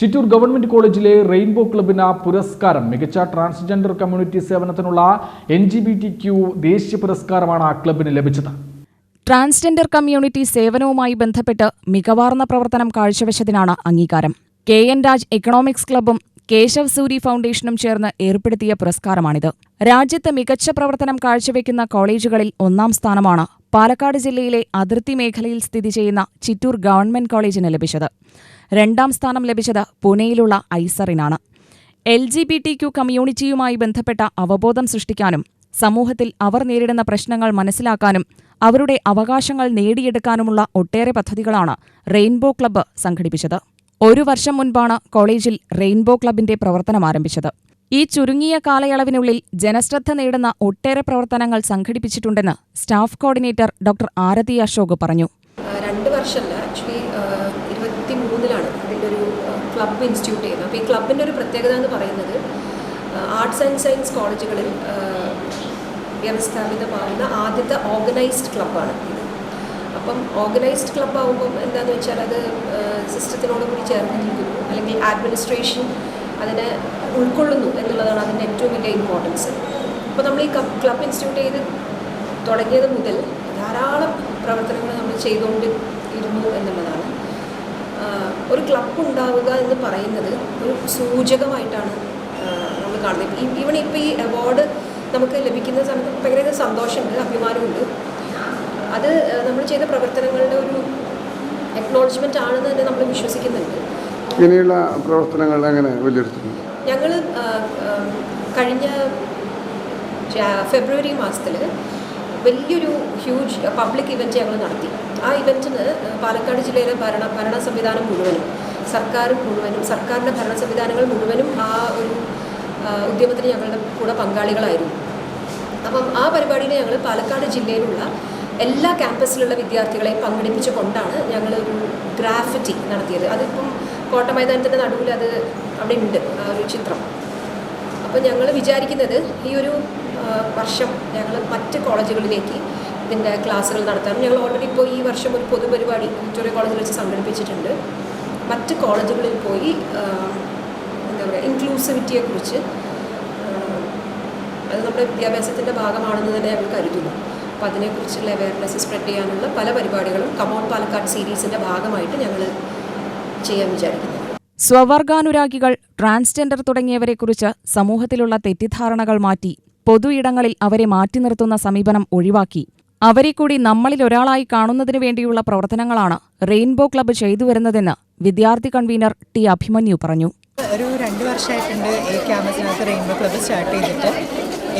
Chittur government കോളേജിലെ rainbow ക്ലബിന് പുരസ്കാരം. മികച്ച ട്രാൻസ്ജെൻഡർ കമ്മ്യൂണിറ്റി സേവനത്തിനുള്ള L G B T Q ദേശീയ പുരസ്കാരമാണ് ക്ലബിന് ലഭിച്ചത്. ട്രാൻസ്ജെൻഡർ കമ്മ്യൂണിറ്റി സേവനവുമായി ബന്ധപ്പെട്ട് മികവാർന്ന പ്രവർത്തനം കാഴ്ചവെച്ചതിനാണ് അംഗീകാരം. കെ എൻ രാജ് എക്കണോമിക്സ് ക്ലബും കേശവ് സൂരി ഫൗണ്ടേഷനും ചേർന്ന് ഏർപ്പെടുത്തിയ പുരസ്കാരമാണിത്. രാജ്യത്ത് മികച്ച പ്രവർത്തനം കാഴ്ചവെക്കുന്ന കോളേജുകളിൽ ഒന്നാം സ്ഥാനമാണ് പാലക്കാട് ജില്ലയിലെ അതിർത്തി മേഖലയിൽ സ്ഥിതി ചെയ്യുന്ന ചിറ്റൂർ ഗവൺമെന്റ് കോളേജിന് ലഭിച്ചത്. രണ്ടാം സ്ഥാനം ലഭിച്ചത് പൂനെയിലുള്ള ഐസറിനാണ്. L G B T Q കമ്മ്യൂണിറ്റിയുമായി ബന്ധപ്പെട്ട അവബോധം സൃഷ്ടിക്കാനും സമൂഹത്തിൽ അവർ നേരിടുന്ന പ്രശ്നങ്ങൾ മനസ്സിലാക്കാനും അവരുടെ അവകാശങ്ങൾ നേടിയെടുക്കാനുമുള്ള ഒട്ടേറെ പദ്ധതികളാണ് റെയിൻബോ ക്ലബ്ബ് സംഘടിപ്പിച്ചത്. ഒരു വർഷം മുൻപാണ് കോളേജിൽ റെയിൻബോ ക്ലബിന്റെ പ്രവർത്തനം ആരംഭിച്ചത്. ഈ ചുരുങ്ങിയ കാലയളവിനുള്ളിൽ ജനശ്രദ്ധ നേടുന്ന ഒട്ടേറെ പ്രവർത്തനങ്ങൾ സംഘടിപ്പിച്ചിട്ടുണ്ടെന്ന് staff coordinator doctor Arathi Ashok പറഞ്ഞു. രണ്ട് വർഷമല്ല. ആക്ച്വലി ഇരുപത്തി മൂന്നിലാണ് ഇതിന്റെ ഒരു ക്ലബ്ബ് ഇൻസ്റ്റിറ്റ്യൂട്ട് ചെയ്യുന്നത് അപ്പോൾ ഈ ക്ലബിന്റെ ഒരു പ്രത്യേകത എന്ന് പറയുന്നത് ആർട്സ് ആൻഡ് സയൻസ് കോളേജുകളിൽ വ്യവസ്ഥാപിതമാകുന്ന ആദ്യത്തെ ഓർഗനൈസ്ഡ് ക്ലബ്ബാണ് ഇത്. അപ്പം ഓർഗനൈസ്ഡ് ക്ലബ്ബ് ആകുമ്പം എന്താണെന്ന് വെച്ചാൽ അത് സിസ്റ്റത്തിനോട് കൂടി ചേർന്നിരിക്കുന്നു. അല്ലെങ്കിൽ അഡ്മിനിസ്ട്രേഷൻ അതിനെ ഉൾക്കൊള്ളുന്നു എന്നുള്ളതാണ് അതിന്റെ ഏറ്റവും വലിയ ഇമ്പോർട്ടൻസ് അപ്പോൾ നമ്മൾ ഈ ക്ലബ് ഇൻസ്റ്റിറ്റ്യൂട്ട് ചെയ്ത് തുടങ്ങിയത് മുതൽ ധാരാളം പ്രവർത്തനങ്ങൾ നമ്മൾ ചെയ്തുകൊണ്ട് ഇരുന്നു എന്നുള്ളതാണ് ഒരു ക്ലബ് ഉണ്ടാവുക എന്ന് പറയുന്നത് ഒരു സൂചകമായിട്ടാണ് നമ്മൾ കാണുന്നത്. ഈ- ഈവൺ ഇപ്പോൾ ഈ അവാർഡ് നമുക്ക് ലഭിക്കുന്ന സമയത്ത് ഭയങ്കര സന്തോഷമുണ്ട് അഭിമാനമുണ്ട്. അത് നമ്മൾ ചെയ്ത പ്രവർത്തനങ്ങളുടെ ഒരു എക്നോളജ്മെന്റ് ആണെന്ന് തന്നെ നമ്മൾ വിശ്വസിക്കുന്നുണ്ട്. ഇങ്ങനെയുള്ള പ്രവർത്തനങ്ങൾ എങ്ങനെ വിലയിരുത്തുന്നു? ഞങ്ങൾ കഴിഞ്ഞ ഫെബ്രുവരി മാസത്തിൽ വലിയൊരു ഹ്യൂജ് പബ്ലിക് ഇവന്റ് ഞങ്ങൾ നടത്തി. ആ ഇവന്റിന് പാലക്കാട് ജില്ലയിലെ ഭരണ ഭരണ സംവിധാനം മുഴുവനും സർക്കാർ മുഴുവനും സർക്കാരിന്റെ ഭരണ സംവിധാനങ്ങൾ മുഴുവനും ആ ഒരു ഉദ്യമത്തിന് ഞങ്ങളുടെ കൂടെ പങ്കാളികളായിരുന്നു. അപ്പം ആ പരിപാടിയിൽ ഞങ്ങൾ പാലക്കാട് ജില്ലയിലുള്ള എല്ലാ ക്യാമ്പസിലുള്ള വിദ്യാർത്ഥികളെ പങ്കെടുപ്പിച്ചു കൊണ്ടാണ് ഞങ്ങൾ ഗ്രാഫിറ്റി നടത്തിയത്. അതിപ്പം കോട്ട മൈതാനത്തിന്റെ നടുവിൽ അത് അവിടെ ഉണ്ട് ആ ഒരു ചിത്രം. അപ്പോൾ ഞങ്ങൾ വിചാരിക്കുന്നത് ഈ ഒരു വർഷം ഞങ്ങൾ മറ്റ് കോളേജുകളിലേക്ക് ഇതിന്റെ ക്ലാസ്സുകൾ നടത്താനും ഞങ്ങൾ ഓൾറെഡി ഇപ്പോൾ ഈ വർഷം ഒരു പൊതുപരിപാടി വിക്ടോറിയ കോളേജിൽ വെച്ച് സംഘടിപ്പിച്ചിട്ടുണ്ട്. മറ്റ് കോളേജുകളിൽ പോയി എന്താ പറയുക ഇൻക്ലൂസിവിറ്റിയെക്കുറിച്ച് അത് നമ്മുടെ വിദ്യാഭ്യാസത്തിന്റെ ഭാഗമാണെന്ന് തന്നെ ഞങ്ങൾ കരുതുന്നു. അപ്പോൾ അതിനെക്കുറിച്ചുള്ള അവയർനെസ് സ്പ്രെഡ് ചെയ്യാനുള്ള പല പരിപാടികളും കമോൺ പാലക്കാട് സീരീസിന്റെ ഭാഗമായിട്ട് ഞങ്ങൾ ചെയ്യാൻ വിചാരിക്കുന്നു. സ്വവർഗാനുരാഗികൾ ട്രാൻസ്ജെൻഡർ തുടങ്ങിയവരെക്കുറിച്ച് സമൂഹത്തിലുള്ള തെറ്റിദ്ധാരണകൾ മാറ്റി പൊതു ഇടങ്ങളിൽ അവരെ മാറ്റി നിർത്തുന്ന സമീപനം ഒഴിവാക്കി. അവരെ കൂടി നമ്മളിൽ ഒരാളായി കാണുന്നതിനു വേണ്ടിയുള്ള പ്രവർത്തനങ്ങളാണ് റെയിൻബോ ക്ലബ്ബ് ചെയ്തുവരുന്നതെന്ന് വിദ്യാർത്ഥി കൺവീനർ ടി അഭിമന്യു പറഞ്ഞു. ഒരു രണ്ട് വർഷമായിട്ടുണ്ട് ഈ ക്യാമ്പസിനകത്ത് റെയിൻബോ ക്ലബ്ബ് സ്റ്റാർട്ട് ചെയ്തിട്ട്.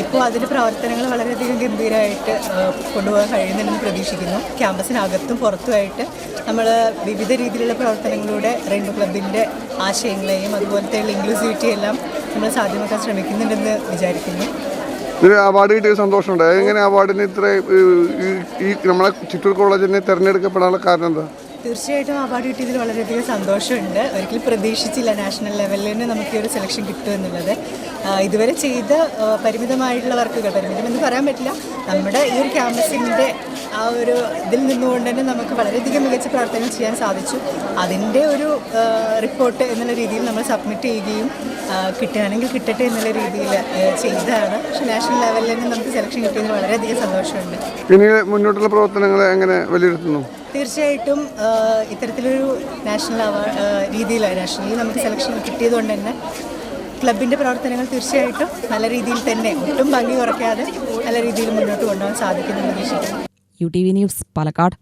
ഇപ്പോൾ അതിന്റെ പ്രവർത്തനങ്ങൾ വളരെയധികം ഗംഭീരമായിട്ട് കൊണ്ടുപോകാൻ കഴിയുന്നുണ്ടെന്ന് പ്രതീക്ഷിക്കുന്നു. ക്യാമ്പസിനകത്തും പുറത്തുമായിട്ട് നമ്മൾ വിവിധ രീതിയിലുള്ള പ്രവർത്തനങ്ങളിലൂടെ റെയിൻബോ ക്ലബിന്റെ ആശയങ്ങളെയും അതുപോലത്തെ ഇൻക്ലൂസിവിറ്റിയെല്ലാം നമ്മൾ സാധ്യമാക്കാൻ ശ്രമിക്കുന്നുണ്ടെന്ന് വിചാരിക്കുന്നു. ഇതിന് അവാർഡ് കിട്ടിയ സന്തോഷമുണ്ട്. എങ്ങനെ അവാർഡിന് ഇത്ര ഈ നമ്മളെ ചിറ്റൂർ കോളേജിനെ തിരഞ്ഞെടുക്കപ്പെടാനുള്ള കാരണം എന്താ? തീർച്ചയായിട്ടും അവാർഡ് കിട്ടിയതിൽ വളരെയധികം സന്തോഷമുണ്ട്. ഒരിക്കലും പ്രതീക്ഷിച്ചില്ല നാഷണൽ ലെവലിൽ തന്നെ നമുക്ക് ഈ ഒരു സെലക്ഷൻ കിട്ടുമെന്നുള്ളത് ഇതുവരെ ചെയ്ത പരിമിതമായിട്ടുള്ള വർക്കുകൾ പരിമിതമെന്ന് പറയാൻ പറ്റില്ല. നമ്മുടെ ഈ ഒരു ക്യാമ്പസിന്റെ ആ ഒരു ഇതിൽ നിന്നുകൊണ്ട് തന്നെ നമുക്ക് വളരെയധികം മികച്ച പ്രവർത്തനങ്ങൾ ചെയ്യാൻ സാധിച്ചു. അതിന്റെ ഒരു റിപ്പോർട്ട് എന്നുള്ള രീതിയിൽ നമ്മൾ സബ്മിറ്റ് ചെയ്യുകയും കിട്ടുകയാണെങ്കിൽ കിട്ടട്ടെ എന്നുള്ള രീതിയിൽ ചെയ്തതാണ്. പക്ഷേ നാഷണൽ ലെവലിൽ തന്നെ നമുക്ക് സെലക്ഷൻ കിട്ടിയതിൽ വളരെയധികം സന്തോഷമുണ്ട്. പിന്നീട് മുന്നോട്ടുള്ള പ്രവർത്തനങ്ങളെ എങ്ങനെ വിലയിരുത്തുന്നു? തീർച്ചയായിട്ടും ഇത്തരത്തിലൊരു നാഷണൽ അവാർഡ് രീതിയിൽ നാഷണലിൽ നമുക്ക് സെലക്ഷൻ കിട്ടിയതുകൊണ്ട് തന്നെ ക്ലബിന്റെ പ്രവർത്തനങ്ങൾ തീർച്ചയായിട്ടും നല്ല രീതിയിൽ തന്നെ ഒട്ടും ഭംഗി കുറയ്ക്കാതെ നല്ല രീതിയിൽ മുന്നോട്ട് കൊണ്ടുപോകാൻ സാധിക്കുന്നുണ്ടെന്ന് വിശ്വസിക്കുന്നു U T V news Palakkad.